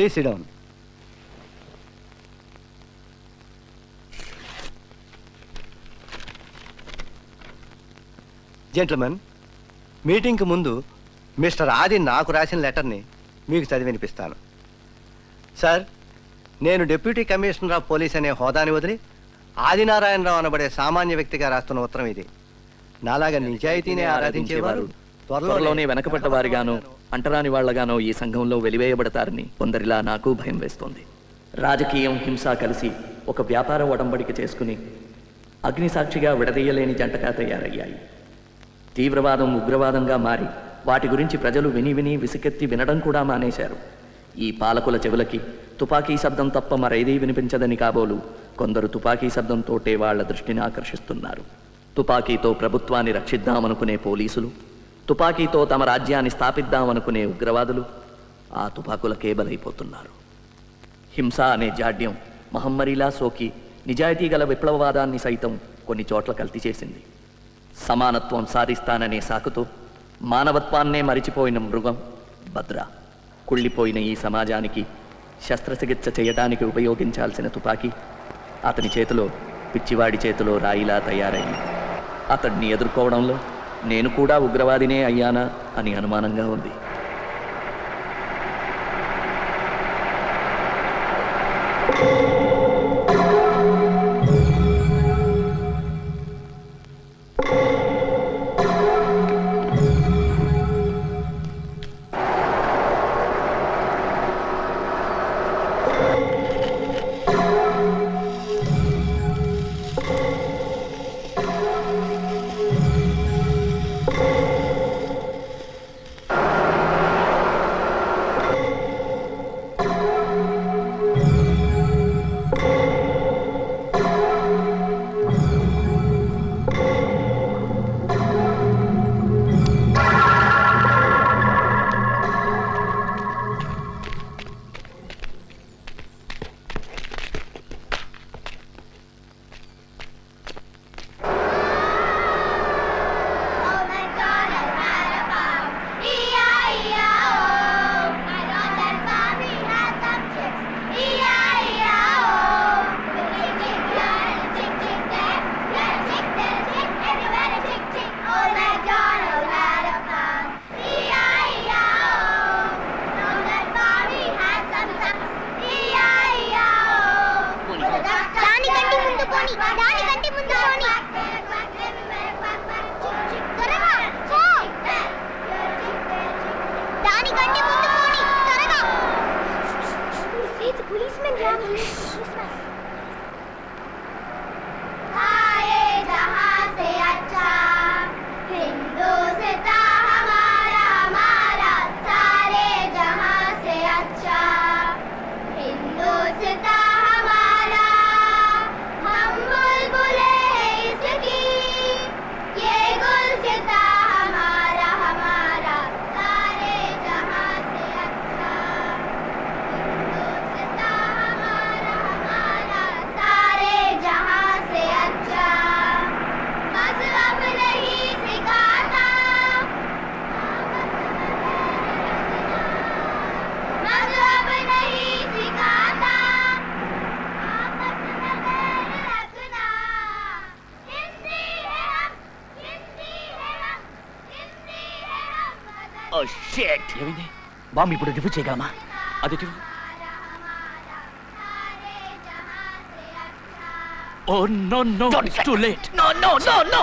Please down gentlemen మీటింగ్కి ముందు mister ఆది నాకు రాసిన లెటర్ని మీకు చదివి వినిపిస్తాను. సార్ నేను డిప్యూటీ కమిషనర్ ఆఫ్ పోలీస్ అనే హోదాని వదిలి ఆదినారాయణరావు అనబడే సామాన్య వ్యక్తిగా రాస్తున్న ఉత్తరం ఇది. నాలాగా నిజాయితీనే ఆరాధించేవారు త్వరలోనే వెనకబడ్డవారిగాను. అంటరాని వాళ్ళగానో ఈ సంఘంలో వెలివేయబడతారని కొందరిలా నాకు భయం వేస్తోంది. రాజకీయం హింస కలిసి ఒక వ్యాపార ఒడంబడిక చేసుకుని అగ్నిసాక్షిగా విడదీయలేని జంటగా తయారయ్యాయి. తీవ్రవాదం ఉగ్రవాదంగా మారి వాటి గురించి ప్రజలు విని విని విసుకెత్తి వినడం కూడా మానేశారు. ఈ పాలకుల చెవులకి తుపాకీ శబ్దం తప్ప మరేదీ వినిపించదని కాబోలు కొందరు తుపాకీ శబ్దంతోటే వాళ్ళ దృష్టిని ఆకర్షిస్తున్నారు. తుపాకీతో ప్రభుత్వాన్ని రక్షిద్దామనుకునే పోలీసులు తుపాకీతో తమ రాజ్యాన్ని స్థాపిద్దామనుకునే ఉగ్రవాదులు ఆ తుపాకుల కేబలైపోతున్నారు. హింస అనే జాడ్యం మహమ్మరిలా సోకి నిజాయితీ గల విప్లవవాదాన్ని సైతం కొన్ని చోట్ల కల్తీ చేసింది. సమానత్వం సాధిస్తాననే సాకుతో మానవత్వాన్నే మరిచిపోయిన మృగం భద్ర. కుళ్ళిపోయిన ఈ సమాజానికి శస్త్రచికిత్స చేయడానికి ఉపయోగించాల్సిన తుపాకీ అతని చేతిలో పిచ్చివాడి చేతిలో రాయిలా తయారైంది. అతడిని ఎదుర్కోవడంలో నేను కూడా ఉగ్రవాదినే అయ్యానా అని అనుమానంగా ఉంది. Oh, బాంబు ఇప్పుడు రివ్యూ చేయగలమా? అది ఓ no no. It's too late no no no no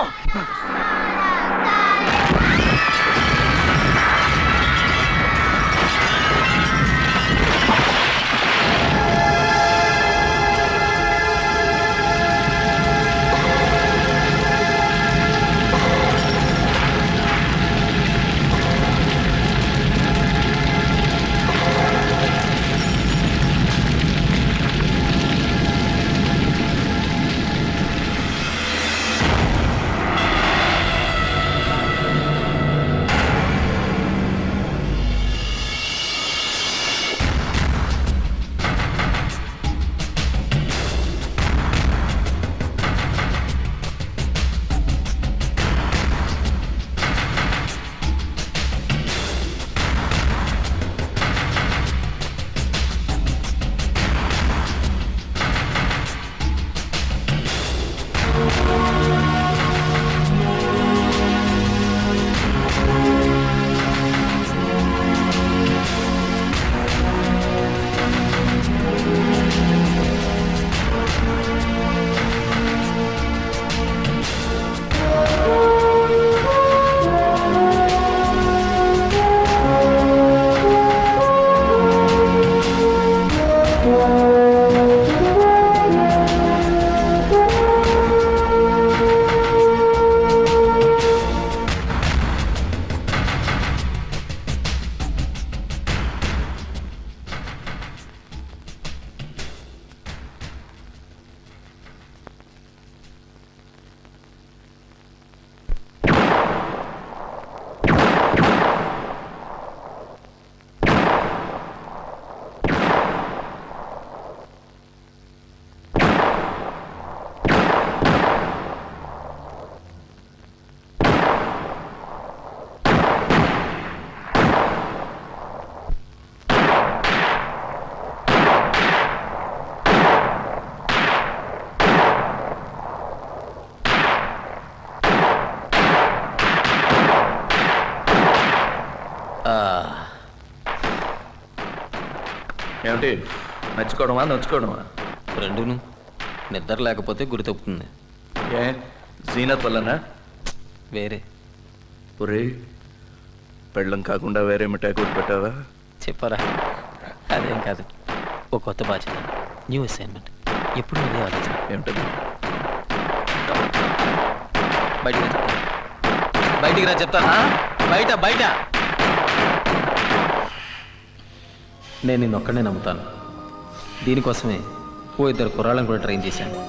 ఏమిటి నచ్చుకోవడమా నచ్చుకోవడమా? రెండును. నిద్ర లేకపోతే గురి తప్పుతుంది. ఏ? జీనత్ వల్లనా? వేరే. ఒరే పెళ్ళం కాకుండా వేరే మిఠాయి కొట్టి పెట్టావా? చెప్పరా. అదేం కాదు. ఒక కొత్త బాధ్యత. New assignment. ఎప్పుడు ఇదే ఆలోచన. ఏమిటది? బయటికి బయటికి రా చెప్తాను బయట బయట. నేను నిన్ను ఒక్కడే నమ్ముతాను. దీనికోసమే ఓ ఇద్దరు కుర్రాళ్ళని కూడా ట్రైన్ చేశాను.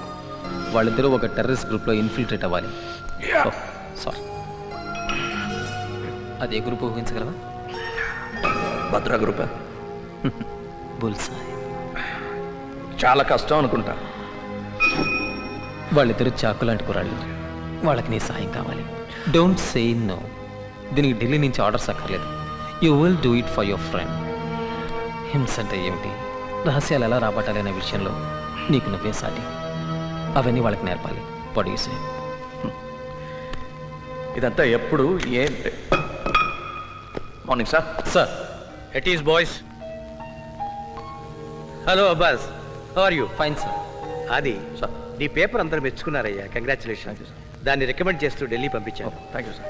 వాళ్ళిద్దరూ ఒక టెర్రరిస్ట్ గ్రూప్లో ఇన్ఫిల్ట్రేట్ అవ్వాలి. సారీ అదే గ్రూప్ ఊహించగలవా? భద్రా గ్రూప్? చాలా కష్టం అనుకుంటా. వాళ్ళిద్దరు చాకు లాంటి కుర్రాళ్ళు. వాళ్ళకి నీ సహాయం కావాలి. డోంట్ సే నో దీనికి ఢిల్లీ నుంచి ఆర్డర్స్ అక్కర్లేదు. You will do it for your friend హింస అంటే ఏమిటి? రహస్యాలు ఎలా రాబట్టాలి అనే విషయంలో నీకు నువ్వే సాటి. అవన్నీ వాళ్ళకి నేర్పాలి. పొడిగిసే ఇదంతా ఎప్పుడు ఏంటి morning sir sir It is boys. Hello Abbas how are you fine sir అది సార్ నీ పేపర్ అందరూ మెచ్చుకున్నారయ్యా. కంగ్రాచులేషన్ దాన్ని రికమెండ్ చేస్తూ ఢిల్లీ పంపించాను. Thank you sir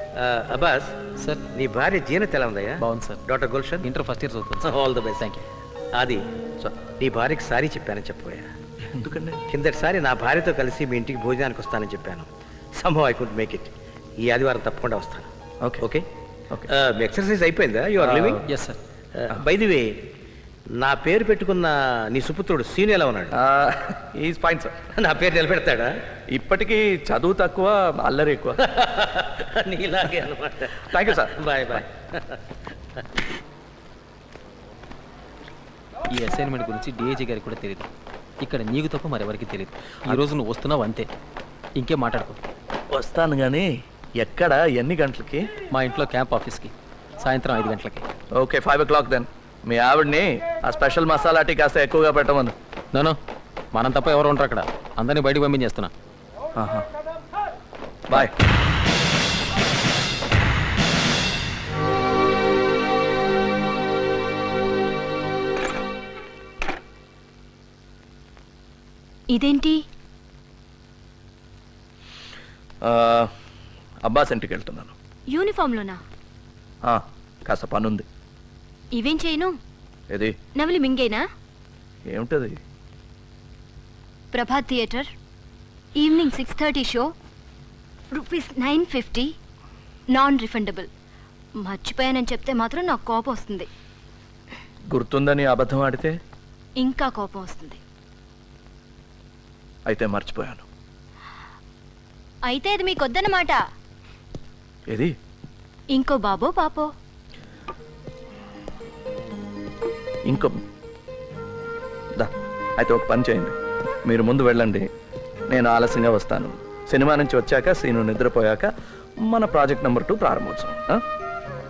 Abbas sir నీ భార్య జీనత్ ఎలా ఉందయ్యా బాగుంది sir doctor Gulshan inter first year చదువుతుంది sir all the best thank you అది సార్ నీ భార్యకి సారీ చెప్పానని చెప్పబోయా. ఎందుకండి? కిందటిసారి నా భార్యతో కలిసి మీ ఇంటికి భోజనానికి వస్తానని చెప్పాను. Sambhav I could make it ఈ ఆదివారం తప్పకుండా వస్తాను. ఓకే ఓకే ఓకే ఎక్సర్సైజ్ అయిపోయిందా? You are living yes sir by the way నా పేరు పెట్టుకున్న నీ సుపుత్రుడు సీను ఎలా ఉన్నాడు ఈజ్ ఫైన్ సార్ నా పేరు నిలబెడతాడా? ఇప్పటికీ చదువు తక్కువ అల్లరి ఎక్కువ. నీలాగే అనమాట. Thank you sir bye bye. ఈ అసైన్మెంట్ గురించి డిఐజీ గారికి కూడా తెలియదు ఇక్కడ నీకు తప్ప మరెవరికి తెలియదు ఈ రోజు నువ్వు వస్తున్నావు అంతే. ఇంకేం మాట్లాడుకో. వస్తాను కానీ ఎక్కడ? ఎన్ని గంటలకి? మా ఇంట్లో క్యాంప్ ఆఫీస్కి. సాయంత్రం ఐదు గంటలకి. Okay five o'clock then మీ ఆవిడ్ని ఆ స్పెషల్ మసాలా టీ కాస్త ఎక్కువగా పెట్టమను. నోనో మనం తప్ప ఎవరు ఉంటారు అక్కడ. అందరినీ బయటకు పంపించేస్తున్నా. బాయ్. ఇదేంటి? అబ్బాస్ ఇంటికి వెళ్తున్నాను. యూనిఫామ్లోనా? ఆ, కాస్త పనుంది. ఇవేం చేయను? నవలి మింగేనా? ఏమిటది? Prabhat theatre evening six thirty show rupees nine fifty non refundable. మర్చిపోయానని చెప్తే మాత్రం నాకు కోపం వస్తుంది. గుర్తుందని అబద్ధం ఆడితే? ఇంకా కోపం వస్తుంది. అయితే మర్చిపోయాను. అయితే ఇది మీకు వద్దన్నమాట ఇది ఇంకో బాబో పాపో? ఇంకో దా అయితే ఒక పని చేయండి. మీరు ముందు వెళ్ళండి. నేను ఆలస్యంగా వస్తాను. సినిమా నుంచి వచ్చాక సీను నిద్రపోయాక మన ప్రాజెక్ట్ నెంబర్ టూ ప్రారంభోత్సవం ఆ?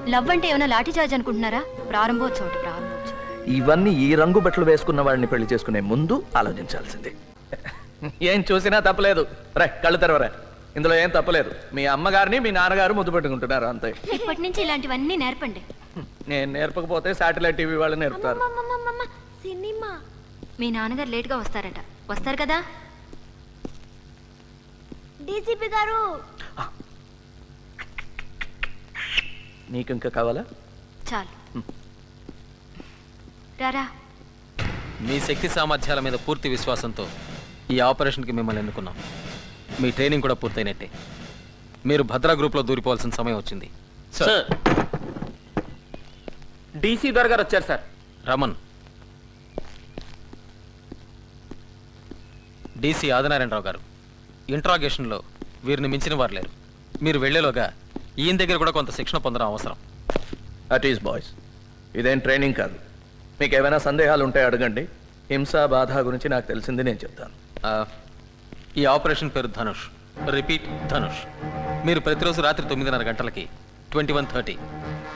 లవ్ అంటే ఏమైనా లాఠీ చార్జ్ అనుకుంటున్నారా? ప్రారంభోత్సవం ఇవన్నీ ఈ రంగు బట్టలు వేసుకున్న వాడిని పెళ్ళి చేసుకునే ముందు ఆలోచించాల్సింది. ఏం చూసినా తప్పలేదు. రే కళ్ళు తెరవరా. ఇందులో ఏం తప్పలేదు. మీ అమ్మగారిని మీ నాన్నగారు ముద్దు పెట్టుకుంటున్నారు అంతే. ఇప్పటి నుంచి ఇలాంటివన్నీ నేర్పండి. నేను నేర్పకపోతే శాటిలైట్ టీవీ వాళ్ళు నేర్పుతారు. సినిమా. మీ నాన్నగారు లేట్గా వస్తారట. వస్తారు కదా? డీసీపీ గారు. నీకు ఇంకా కావాలా? చాలు. రారా. మీ శక్తి సామర్థ్యాల మీద పూర్తి విశ్వాసంతో ఈ ఆపరేషన్కి మిమ్మల్ని ఎన్నుకున్నాం. మీ ట్రైనింగ్ కూడా పూర్తయినట్టే. మీరు భద్రా గ్రూప్లో దూరిపోవాల్సిన సమయం వచ్చింది. సార్. డీసీ దొర గారు వచ్చారు సార్. రమన్. డీసీ ఆదినారాయణరావు గారు. ఇంట్రాగేషన్లో వీరిని మించిన వారు లేరు. మీరు వెళ్ళేలోగా ఈయన దగ్గర కూడా కొంత శిక్షణ పొందడం అవసరం. అట్ ఈస్ బాయ్స్ ఇదేం ట్రైనింగ్ కాదు. మీకు ఏమైనా సందేహాలు ఉంటే అడగండి. హింస బాధ గురించి నాకు తెలిసింది నేను చెప్తాను. ఆ, ఈ ఆపరేషన్ పేరు ధనుష్. రిపీట్ ధనుష్. మీరు ప్రతిరోజు రాత్రి తొమ్మిదిన్నర గంటలకి ట్వంటీ వన్ థర్టీ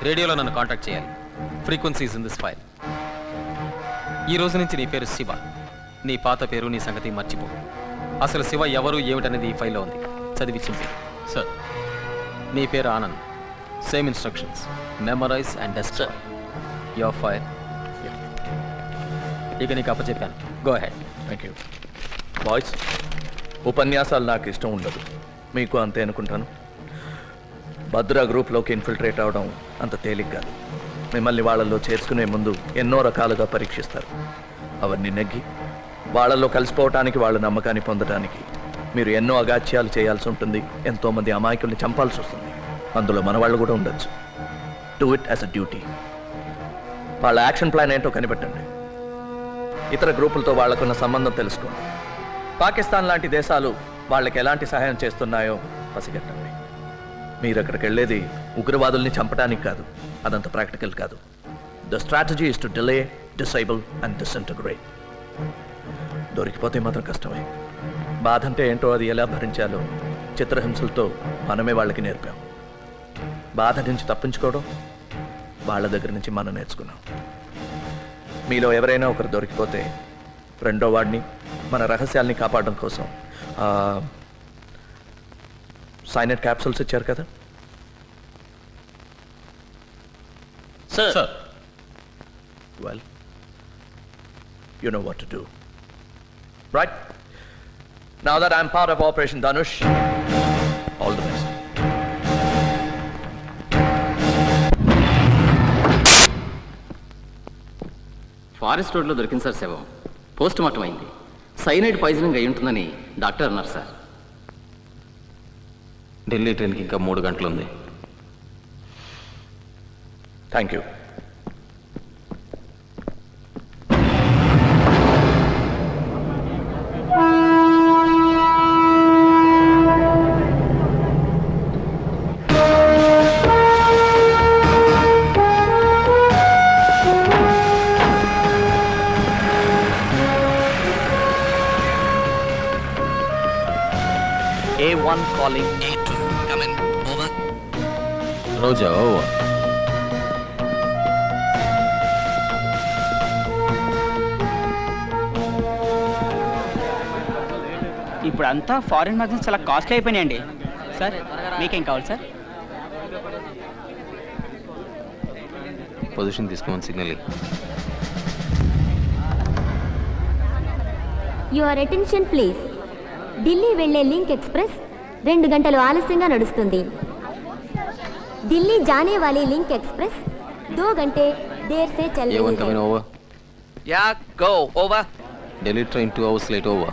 రేడియోలో నన్ను కాంటాక్ట్ చేయాలి. ఫ్రీక్వెన్సీస్ ఇన్ దిస్ ఫైల్ ఈ రోజు నుంచి నీ పేరు శివ. నీ పాత పేరు నీ సంగతి మర్చిపో. అసలు శివ ఎవరు ఏమిటనేది ఈ ఫైల్లో ఉంది. చదివి చింపి. సార్ నీ పేరు Anand. Same instructions memorise and digest your file ఇక నీకు అప్పచెప్పాను. Go ahead thank you boys ఉపన్యాసాలు నాకు ఇష్టం ఉండదు. మీకు అంతే అనుకుంటాను. భద్ర గ్రూప్లోకి ఇన్ఫిల్ట్రేట్ అవడం అంత తేలిక కాదు మిమ్మల్ని వాళ్ళల్లో చేర్చుకునే ముందు ఎన్నో రకాలుగా పరీక్షిస్తారు. అవన్నీ నెగ్గి వాళ్ళల్లో కలిసిపోవటానికి వాళ్ళ నమ్మకాన్ని పొందటానికి మీరు ఎన్నో అగాత్యాలు చేయాల్సి ఉంటుంది. ఎంతోమంది అమాయకుల్ని చంపాల్సి వస్తుంది. అందులో మన వాళ్ళు కూడా ఉండొచ్చు. Do it as a duty వాళ్ళ యాక్షన్ ప్లాన్ ఏంటో కనిపెట్టండి. ఇతర గ్రూపులతో వాళ్ళకున్న సంబంధం తెలుసుకోండి. పాకిస్తాన్ లాంటి దేశాలు వాళ్ళకి ఎలాంటి సహాయం చేస్తున్నాయో పసిగట్టండి. మీరు అక్కడికి వెళ్ళేది ఉగ్రవాదుల్ని చంపడానికి కాదు అదంత ప్రాక్టికల్ కాదు. The strategy is to delay disable and disintegrate దొరికిపోతే మాత్రం కష్టమే. బాధ అంటే ఏంటో అది ఎలా భరించాలో చిత్రహింసలతో మనమే వాళ్ళకి నేర్పాం. బాధ నుంచి తప్పించుకోవడం వాళ్ళ దగ్గర నుంచి మనం నేర్చుకున్నాం. మీలో ఎవరైనా ఒకరు దొరికిపోతే రెండో వాడిని మన రహస్యాల్ని కాపాడడం కోసం సైనట్ క్యాప్సూల్స్ ఇచ్చారు కదా? Sir well you know what to do right now that I'm part of operation Dhanush all the best forest రోడ్లో దొరికింది సార్ శవం. పోస్ట్ మార్టం అయింది. సైనైడ్ పాయిజనింగ్ అయి ఉంటుందని డాక్టర్ అన్నారు సార్ ఢిల్లీ ట్రైన్కి ఇంకా మూడు గంటలు ఉంది థ్యాంక్ యూ అంతా ఫారిన్ మ్యాగజైన్స్ చాలా కాస్ట్లీ అయిపోయినాయండి. సార్ మీకేం కావాలి సార్? పొజిషన్ తీసుకోమని signal your attention please Delhi వెళ్ళే లింక్ ఎక్స్ప్రెస్ రెండు గంటలు ఆలస్యంగా నడుస్తుంది. ఢిల్లీ జానే వాలీ లింక్ ఎక్స్ప్రెస్ దో గంటే దేర్ సే చల్ one coming over Yeah, go. Over. Delhi train two hours late over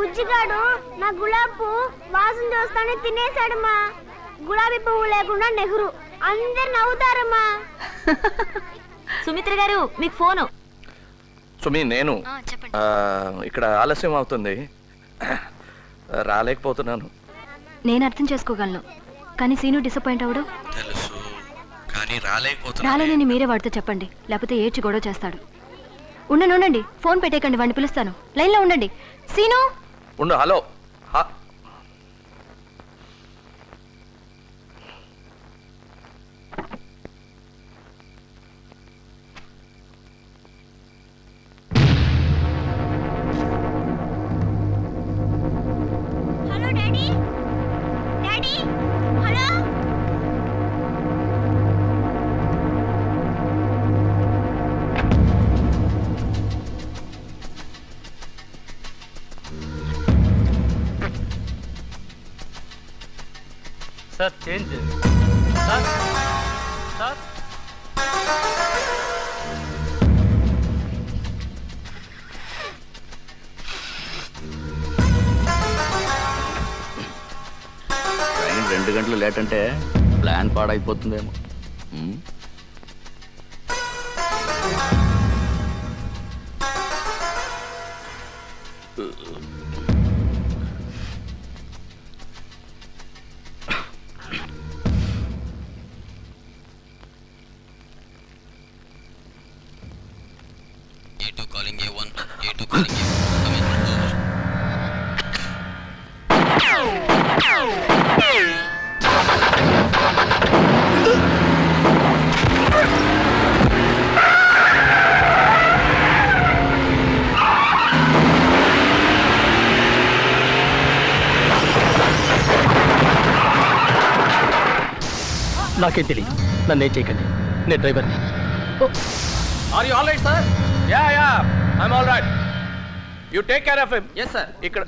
Bujjigadu నా గులాబ్ పువ్వు వాసన చూస్తానే తినేశాడమ్మా. గులాబీ పువ్వు లేకుండా నెహ్రూ. అందరు నవ్వుతారమ్మా. సుమిత్ర గారు మీకు ఫోను. సుమి నేను. ఆ, చెప్పండి. ఆ, ఇక్కడ ఆలస్యం అవుతుంది. రాలేకపోతున్నాను. నేను అర్థం చేసుకోగలను. కానీ సీను డిసప్పాయింట్ అవడు తెలుసు. కానీ రాలేకపోతున్నా రాలేనని మీరే వాడితో చెప్పండి. లేకపోతే ఏడ్చి గొడవ చేస్తాడు. ఉండండి ఉండండి. ఫోన్ పెట్టేయకండి వాడిని పిలుస్తాను. లైన్లో ఉండండి. సీను! ఉండు హలో. ఫ్లైట్ అంటే plan పాడైపోతుందేమో. A two calling A one A two calling నాకేం తెలియదు. నన్ను ఏం చేయకండి. నేను డ్రైవర్ని. Are you all right sir ya ya I'm all right you take care of him yes sir ఇక్కడ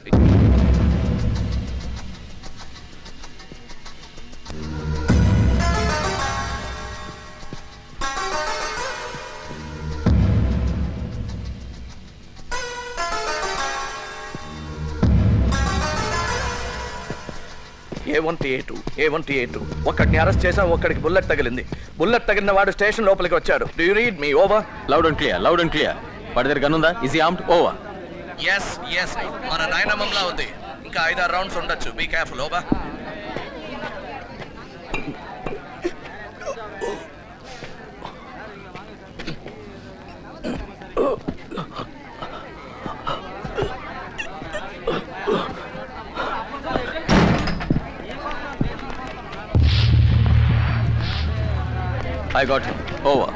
A one T A two A one T two ఒక్కడిని arrest చేసాం ఒక్కడికి బుల్లెట్ తగిలింది. బుల్లెట్ తగిలిన వాడు స్టేషన్ లోపలికి వచ్చాడు. Do you read me over loud and clear loud and clear వాడి దగ్గర గన్ ఉందా? He's armed over yes yes మన నాయనమ్మంలా ఉంది. ఇంకా ఐదారు రౌండ్స్ ఉండొచ్చు. Be careful over I got him over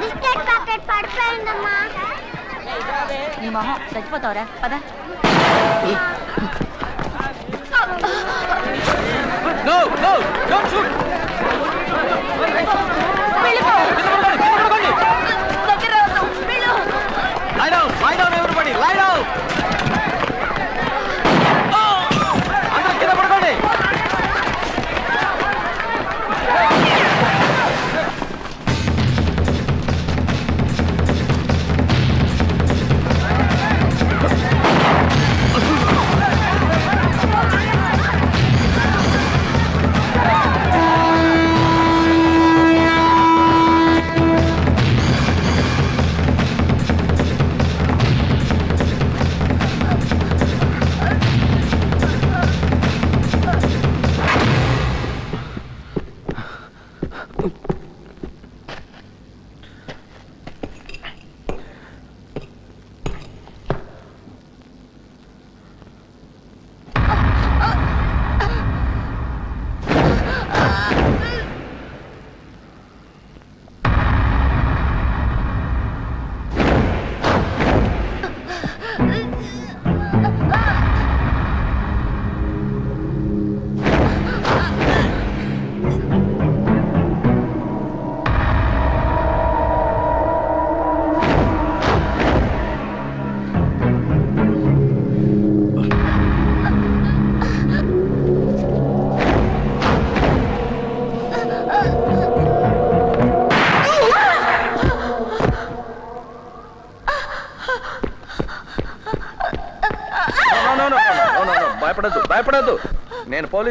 biscuit packet పడిపోయిందమ్మా. నీ మొహం చచ్చిపోతావురా. పద. నో నో డోంట్ షూట్ లై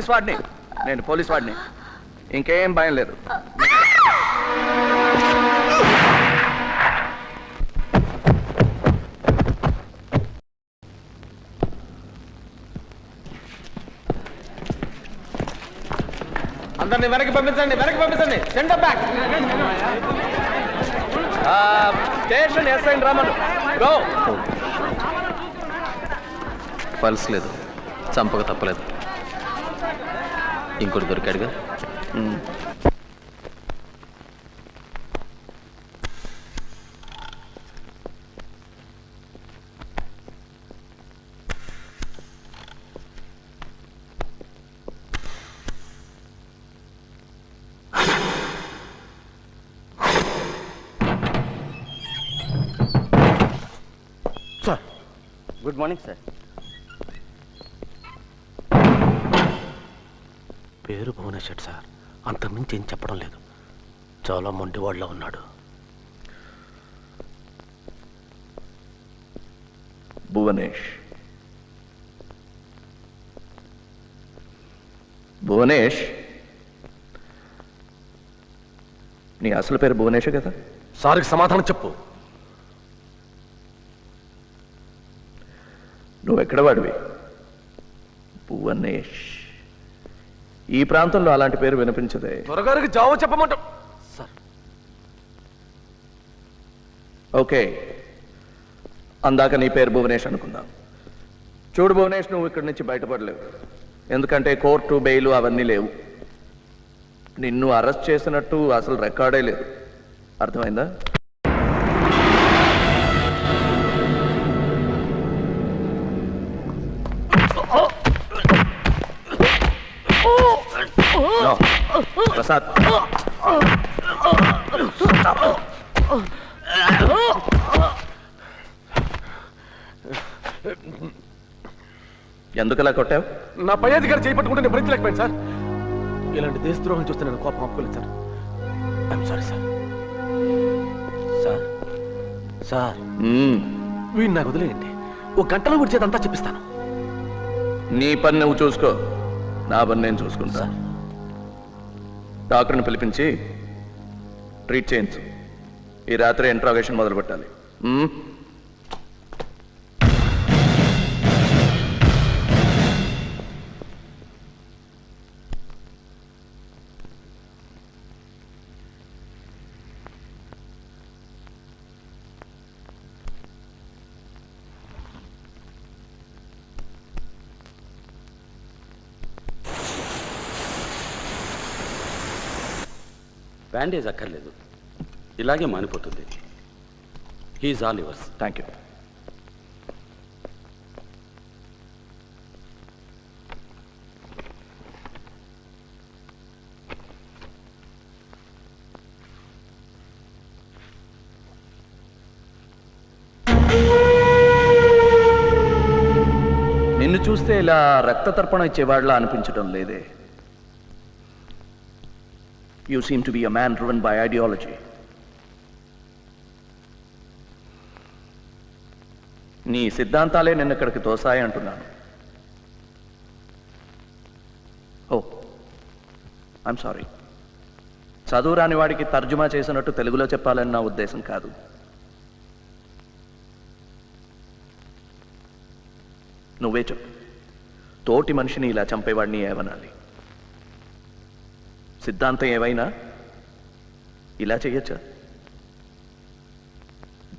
పోలీస్ వాడిని. నేను పోలీస్ వాడిని. ఇంకేం భయం లేదు. అందరిని వెనక్కి పంపించండి వెనక్కి పంపించండి. సెండ్ బ్యాక్ స్టేషన్ ఎస్ఐ రమను గో పల్స్ లేదు. చంపక తప్పలేదు. ఇంకోటి దొరికాడుగా? Good morning sir. Bhuvaneshwar sir. అంతకుమించి ఏం చెప్పడం లేదు. చాలా మొండివాళ్ళలో ఉన్నాడు. భువనేష్. భువనేష్? నీ అసలు పేరు భువనేష్ కదా? సార్కి సమాధానం చెప్పు. నువ్వెక్కడ వాడివి? భువనేష్. ఈ ప్రాంతంలో అలాంటి పేరు వినిపించదే. త్వరగారికి జావ చెప్పమంట. సార్. ఓకే. అందాక నీ పేరు భువనేష్ అనుకుందాం. చూడు భువనేష్ నువ్వు ఇక్కడి నుంచి బయటపడలేవు. ఎందుకంటే కోర్టు బెయిల్ అవన్నీ లేవు. నిన్ను అరెస్ట్ చేసినట్టు అసలు రికార్డే లేదు. అర్థమైందా? ప్రసాద్ ఎందుకలా కొట్టావు? నా పై అధికారి చేపట్టుకుంటే నేను భరించలేకపోయాను సార్. ఇలాంటి దేశద్రోహం చూస్తే నేను కోపం ఆపుకోలేదు sir. I'm sorry sir. Sir. Sir. వీడిని నాకు వదిలేయండి. ఒక గంటలో విడిచేదంతా చెప్పిస్తాను. నీ పని నువ్వు చూసుకో. నా పని నేను చూసుకుంటా. డాక్టర్ని పిలిపించి ట్రీట్ చేయించు. ఈ రాత్రి ఇంట్రాగేషన్ మొదలు పెట్టాలి బ్యాండేజ్ అక్కర్లేదు. ఇలాగే మానిపోతుంది. He's all yours thank you నిన్ను చూస్తే ఇలా రక్త తర్పణ ఇచ్చేవాళ్ళ అనిపించడం లేదే. You seem to be a man driven by ideology. నీ సిద్ధాంతాలే నిన్న ఇక్కడికి తోసాయి అంటున్నాను. ఓ ఐఎమ్ సారీ చదువు రాని వాడికి తర్జుమా చేసినట్టు తెలుగులో చెప్పాలని నా ఉద్దేశం కాదు. నువ్వే చెప్పు. తోటి మనిషిని ఇలా చంపేవాడిని ఏమనాలి? సిద్ధాంతం ఏవైనా ఇలా చేయొచ్చా?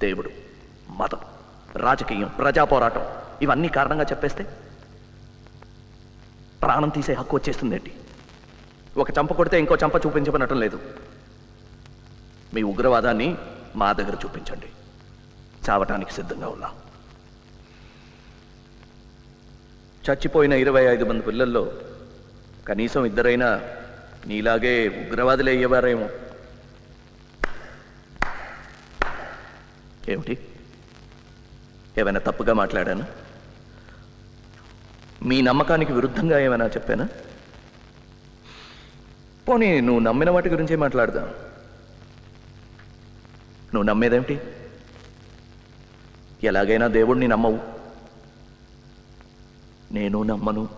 దేవుడు మతం రాజకీయం ప్రజా పోరాటం ఇవన్నీ కారణంగా చెప్పేస్తే ప్రాణం తీసే హక్కు వచ్చేస్తుందేంటి? ఒక చంప కొడితే ఇంకో చంప చూపించమనటం లేదు. మీ ఉగ్రవాదాన్ని మా దగ్గర చూపించండి. చావటానికి సిద్ధంగా ఉన్నా. చచ్చిపోయిన ఇరవై ఐదు మంది పిల్లల్లో కనీసం ఇద్దరైనా నీలాగే ఉగ్రవాదులు అయ్యేవారేమో. ఏమిటి? ఏమైనా తప్పుగా మాట్లాడాను? మీ నమ్మకానికి విరుద్ధంగా ఏమైనా చెప్పానా? పోనీ నువ్వు నమ్మిన వాటి గురించే మాట్లాడదాం. నువ్వు నమ్మేదేమిటి? ఎలాగైనా దేవుణ్ణి నమ్మవు. నేను నమ్మను.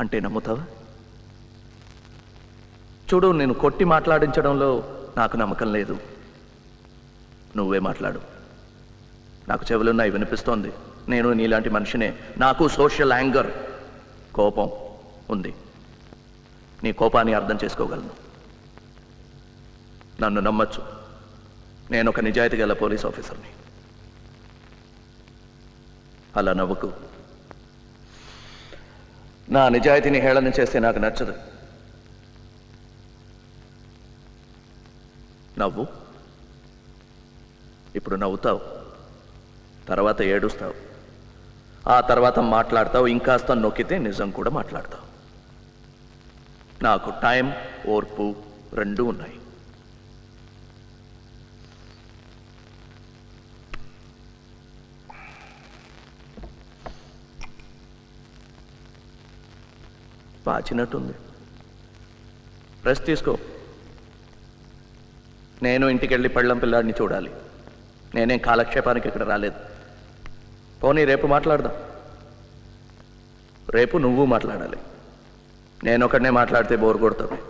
అంటే నమ్ముతావా? చూడు నేను కొట్టి మాట్లాడించడంలో నాకు నమ్మకం లేదు. నువ్వే మాట్లాడు. నాకు చెవులున్నాయి వినిపిస్తోంది. నేను నీలాంటి మనిషినే. నాకు సోషల్ యాంగర్ కోపం ఉంది. నీ కోపాన్ని అర్థం చేసుకోగలను. నన్ను నమ్మచ్చు. నేను ఒక నిజాయితీ గల పోలీస్ ఆఫీసర్ని. అలా నవ్వుకు. నా నిజాయితీని హేళన చేస్తే నాకు నచ్చదు. నవ్వు. ఇప్పుడు నవ్వుతావు. తర్వాత ఏడుస్తావు. ఆ తర్వాత మాట్లాడతావు. ఇంకాస్త నొక్కితే నిజం కూడా మాట్లాడతావు. నాకు టైం ఓర్పు రెండు ఉన్నాయి. పాచినట్టుంది. రెస్ట్ తీసుకో. నేను ఇంటికి వెళ్ళి పళ్ళం పిల్లాడిని చూడాలి. నేనేం కాలక్షేపానికి ఇక్కడ రాలేదు. పోనీ రేపు మాట్లాడదాం. రేపు నువ్వు మాట్లాడాలి. నేను ఒకడనే మాట్లాడితే బోర్ కొడుతుంది.